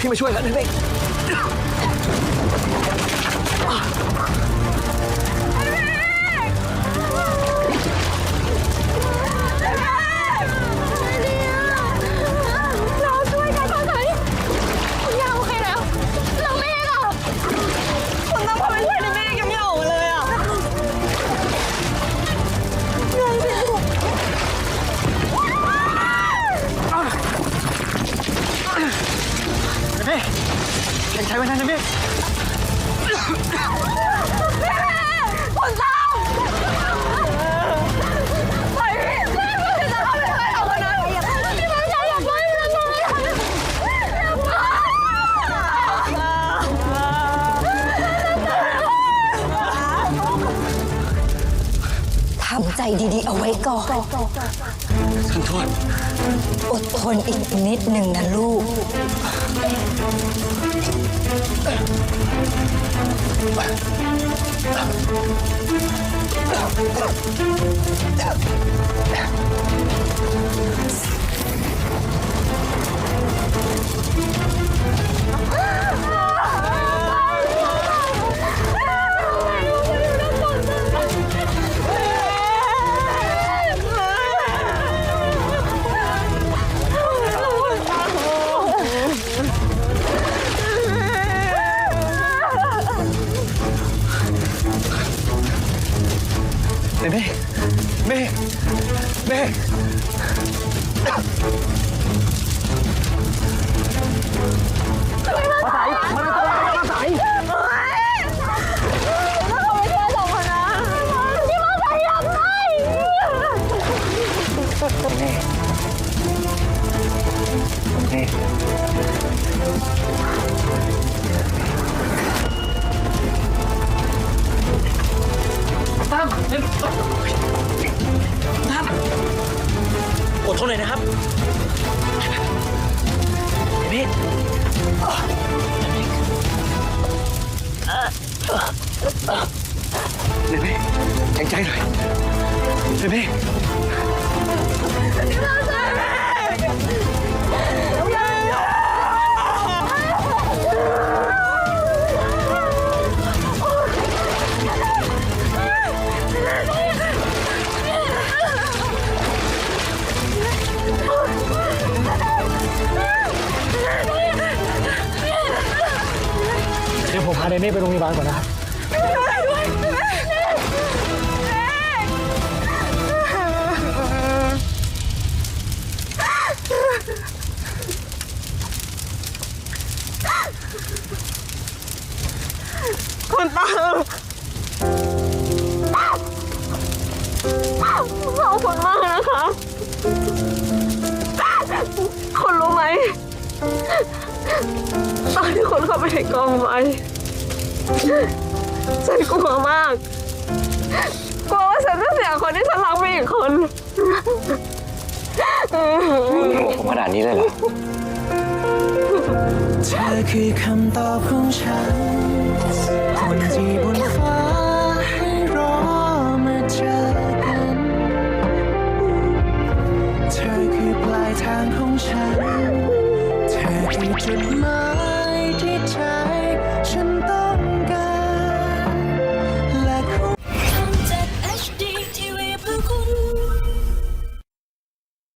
พี่มาช่วยแล้วนะเมฆ แข่งใจไว้นะนะเมฆคุณต้องำใจดีๆ เอาไว้ก่อนท่านโทษอดทนอีกนิดหนึ่งนะลูกเเมฆเอดทนหน่อยนะครับเมธเนเมฆแข็งใจหน่อยเนเมธ ผมพาเนเน่ไปโรงพยาบาลก่อนนะครับคุณตาขอบคุณมากนะคะคุณรู้ไหม ตอนที่คุณเข้าไปในกองไฟ ฉันกลัวมาก กลัวว่าฉันจะเสียคนที่ฉันรักไปอีกคน ผมขนาดนี้เลยเหรอ เธอคือคำตอบของฉัน คนที่บนฟ้าให้รอมาเจอกัน เธอคือปลายทางของฉัน เธอคือจุด